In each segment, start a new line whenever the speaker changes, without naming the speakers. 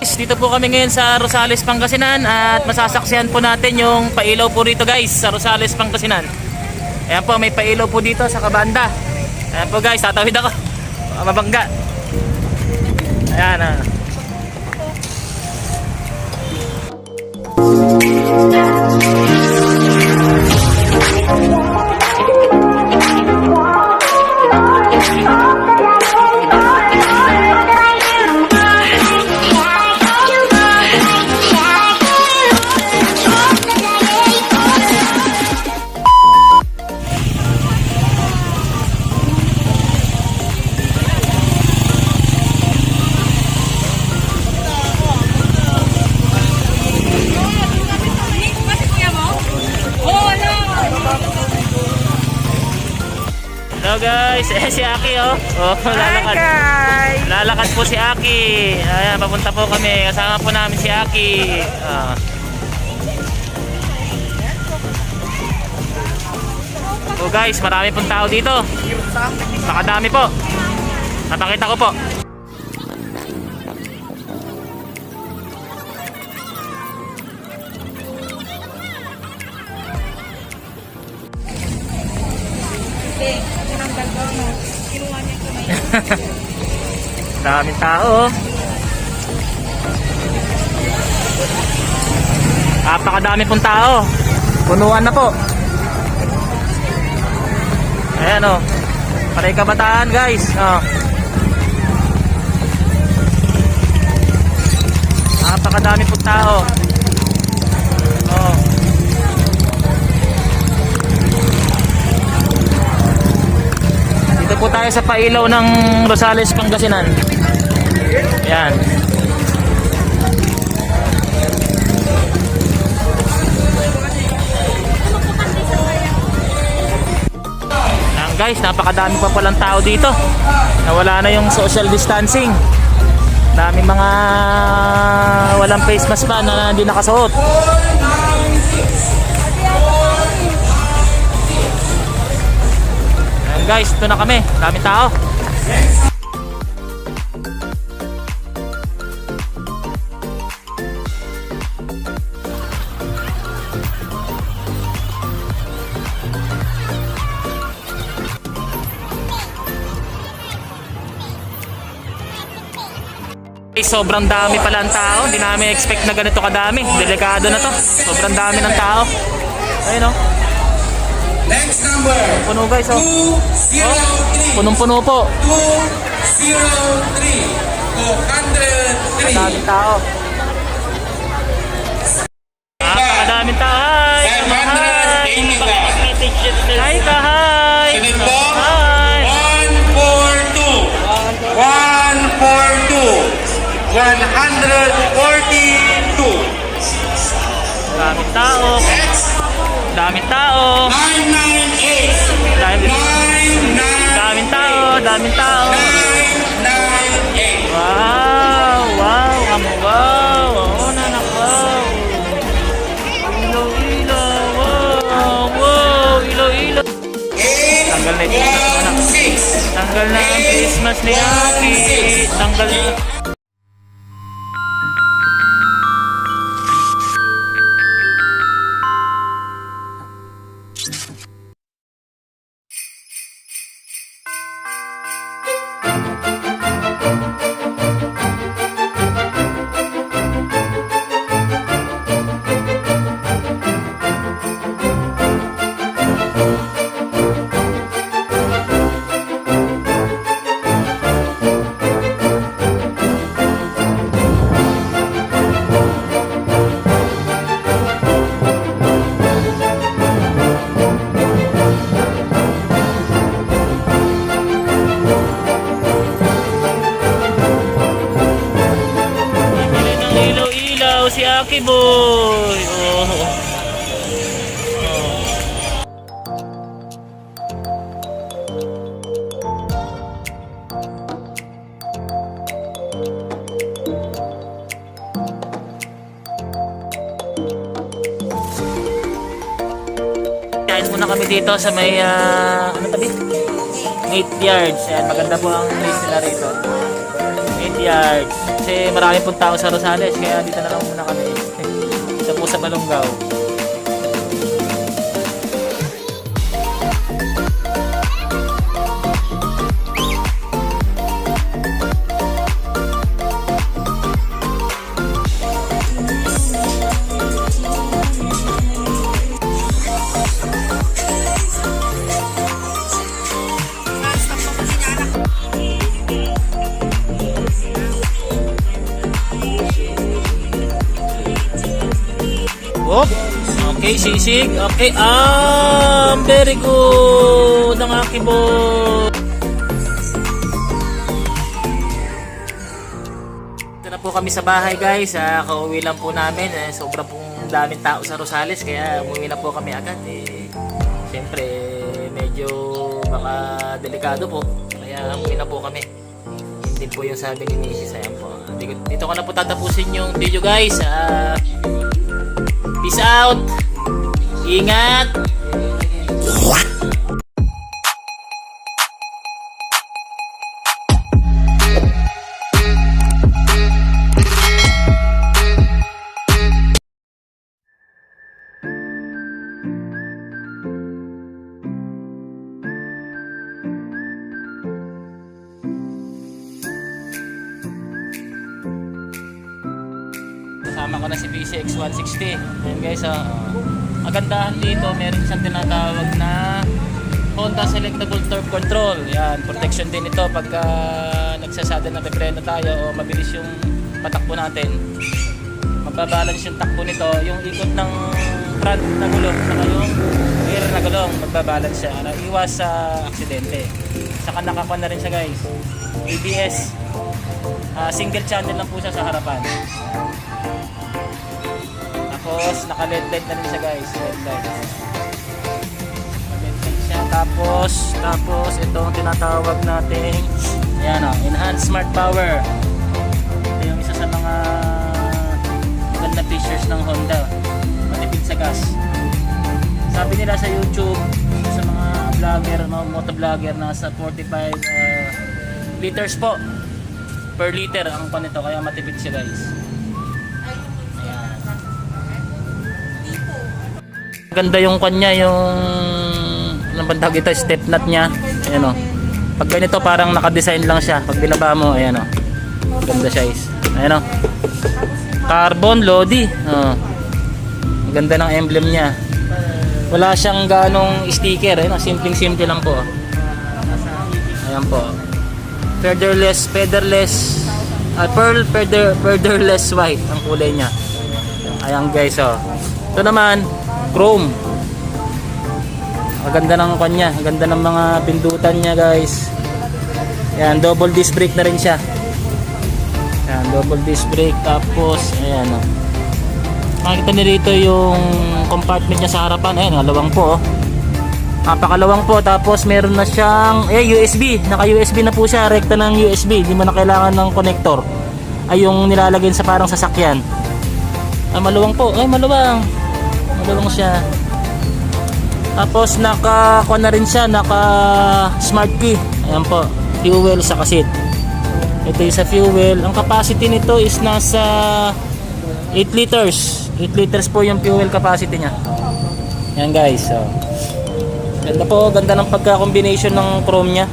Dito po kami ngayon sa Rosales, Pangasinan at masasaksihan po natin yung pailaw po rito guys sa Rosales, Pangasinan. Ayan po, may pailaw po dito sa kabanda. Ayan po guys, tatawid ako. Mabangga. Ayan ah. Hello guys, eh si Aki oh. Oh, lalakad.
guys!
Lalakad po si Aki. Ayan, papunta po kami. Kasama po namin si Aki. Ah. Oh guys, marami pong tao dito. Nakadami po. Napakita ko po. Daming tao. Napakadami pong tao. Punuan na po. Ayan o. Oh. Paray kabataan guys. Oh. Napakadami pong tao. Tayo sa pailaw ng Rosales, Pangasinan. Yan. Yan guys, napakadami pa palang tao dito. Nawala na yung social distancing. Daming mga walang face mask pa na hindi nakasuot. Guys, ito na kami. Daming tao. Sobrang dami pala ang tao. Hindi namin expect na ganito kadami. Delikado na to. Sobrang dami ng tao. Ayun oh.
Next number,
Puno guys oh.
203.
Punong-puno po.
203. 203.
Daming tao. Napakadaming tao. Hi! Hi!
581.
Hi ka! Hi!
Sunod po,
Hi!
142. 142. 142.
Daming tao. Daming tao.
998.
Daming,
998.
daming tao. Daming tao.
998.
Wow! Wow! Ang wow! Oo na na wow! Ilaw, ilaw! Wow! Wow! Ilaw, ilaw! Tanggal na ito. Anak.
816.
Tanggal na ang Christmas ni Aki. Tanggal na. Si Aki Boy. Oh. Kain muna kami dito sa may, ah, ano tabi? 8 yards. Ayan, maganda po ang place nila rito. 8 yards. Kasi marami pong tao sa Rosales, kaya dito na lang muna kami. Dito po sa Balongaw. Okay, sisig. Okay, ah, very good ang aking boy. Ito na po kami sa bahay guys. Ah, kauwi lang po namin. Eh, sobra pong daming tao sa Rosales kaya umuwi na po kami agad. Eh, Siyempre, medyo baka delikado po. Kaya umuwi na po kami. Yun din po yung sabi ni Mrs. Ayan po. Dito, ko na po tatapusin yung video guys. Ah, Peace out. Ingat. Kasama ko na si BCX 160. Ayan guys, ah. Ang gandahan dito, meron siyang tinatawag na Honda Selectable Turf Control. Yan, protection din ito pagka nagsasada na pepreno tayo o mabilis yung patakbo natin. Magbabalance yung takbo nito, yung ikot ng front na gulong saka yung rear na gulong, magbabalance siya. Para iwas sa aksidente. Saka nakakuha na rin siya guys. ABS. Ah, single channel lang po siya sa harapan. Tapos, naka-LED light na rin siya guys. LED light. LED light siya. Tapos, tapos, itong tinatawag nating yan o, Enhanced Smart Power. Ito yung isa sa mga maganda features ng Honda. Matipid sa gas. Sabi nila sa YouTube, sa mga vlogger, mga motovlogger, nasa 45 uh, liters po per liter ang pan nito kaya matipid siya guys. Ganda yung kanya, yung anong bang tawag ito, step nut niya. Ayan o. Pag ganito parang naka-design lang siya. Pag binaba mo, ayan o. Ganda siya guys. Ayan o. Carbon Lodi. Oh. Ganda ng emblem niya. Wala siyang ganong sticker. Ayan o. Simpleng-simple lang po. Ayan po. Featherless, featherless, ah, pearl feather, featherless white ang kulay niya. Ayan guys oh. Ito naman, chrome. Ang ganda ng kanya, ang ganda ng mga pindutan niya guys. Ayan, double disc brake na rin siya. Ayan, double disc brake tapos ayan oh. Makikita niyo rito yung compartment niya sa harapan. Ayan, alawang po oh. Napakalawang po tapos meron na siyang eh USB, naka USB na po siya, rekta ng USB, hindi mo na kailangan ng connector. Ay yung nilalagay sa parang sasakyan. Ay maluwang po, ay maluwang. Maluwang siya. Tapos naka kuha na rin siya, naka smart key. Ayan po, fuel sa kasit. Ito yung sa fuel. Ang capacity nito is nasa 8 liters. 8 liters po yung fuel capacity niya. Yan guys, so. Ganda po, ganda ng pagka-combination ng chrome niya.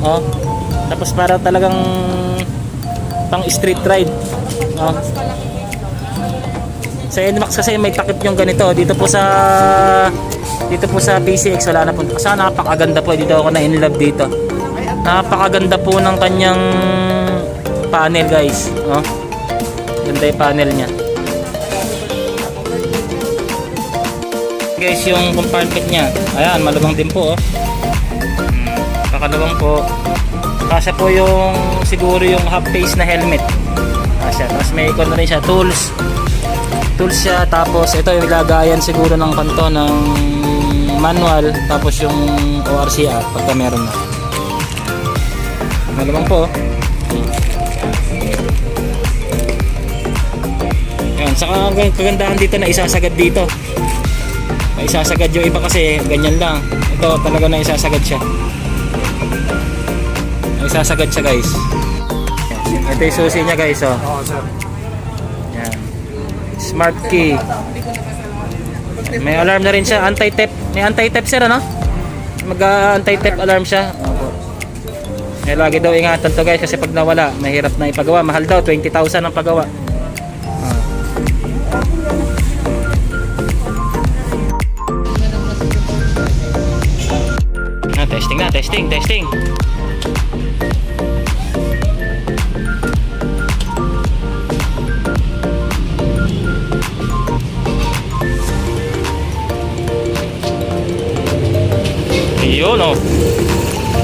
Oh. Tapos para talagang pang street ride. Oh. Sa NMAX kasi may takip yung ganito. Dito po sa dito po sa PCX wala na po. Kasi napakaganda po. Dito ako na in love dito. Napakaganda po ng kanyang panel guys. Oh. Ganda yung panel niya. guys yung compartment niya ayan malubang din po oh. Hmm, kakalawang po kasya po yung siguro yung half face na helmet kasya tapos may ikon na rin siya tools tools siya tapos ito yung ilagayan siguro ng kanto ng manual tapos yung ORCR pagka meron na malubang po. Ayan, saka ang kagandahan dito na isasagad dito isasagad yung iba kasi ganyan lang ito talaga na isasagad siya isasagad siya guys Ito yung susi niya guys, oh.
Oo, sir.
Smart key. May alarm na rin siya, anti-theft. May anti-theft sir, ano? Mag-anti-theft alarm siya. Opo. May lagi daw ingatan to guys kasi pag nawala, mahirap na ipagawa. Mahal daw, 20,000 ang pagawa. Ah. Ah, testing na, testing, testing. Ayun oh.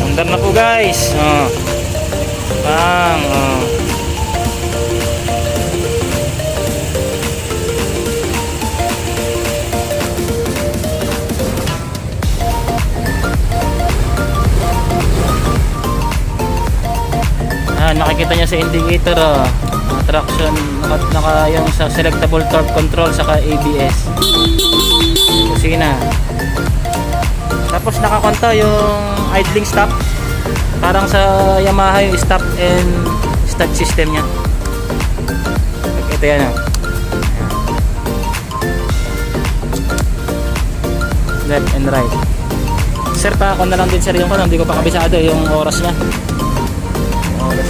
Andar na po guys. Oh. Bang. Oh. Ah, nakikita niya sa indicator oh. Traction naka, naka yung sa selectable torque control saka ABS. Kusina. Tapos nakakonta yung idling stop. Parang sa Yamaha yung stop and start system niya. Ito yan. oh. Left and right. Sir, pa ako na lang din sir yung ano, hindi ko pa kabisado yung oras niya. Yung oras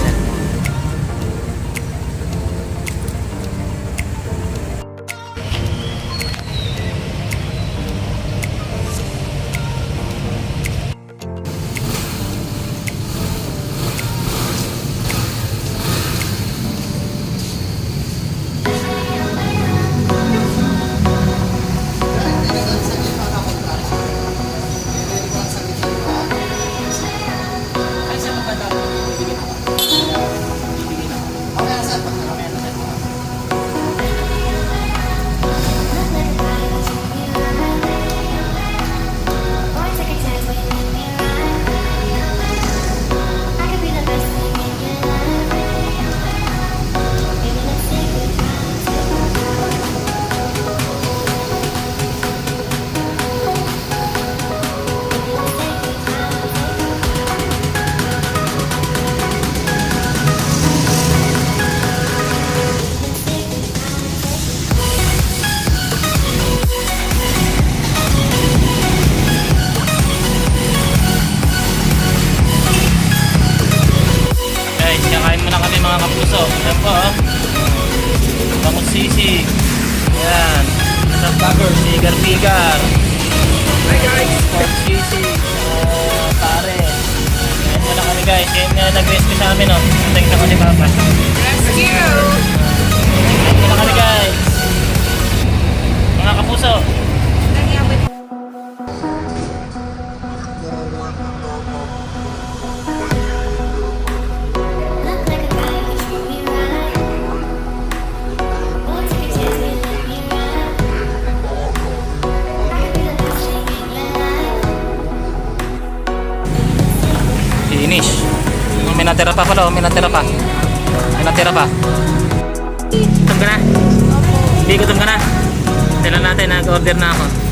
nga nag-rescue sa amin, oh. Thanks ako ni Papa.
Rescue!
Kain muna kami guys. Mga kapuso. May natira pa pala, oh. may natira pa. May natira pa. Gutom ka na? Hindi, gutom ka na. Tila natin, nag-order na ako.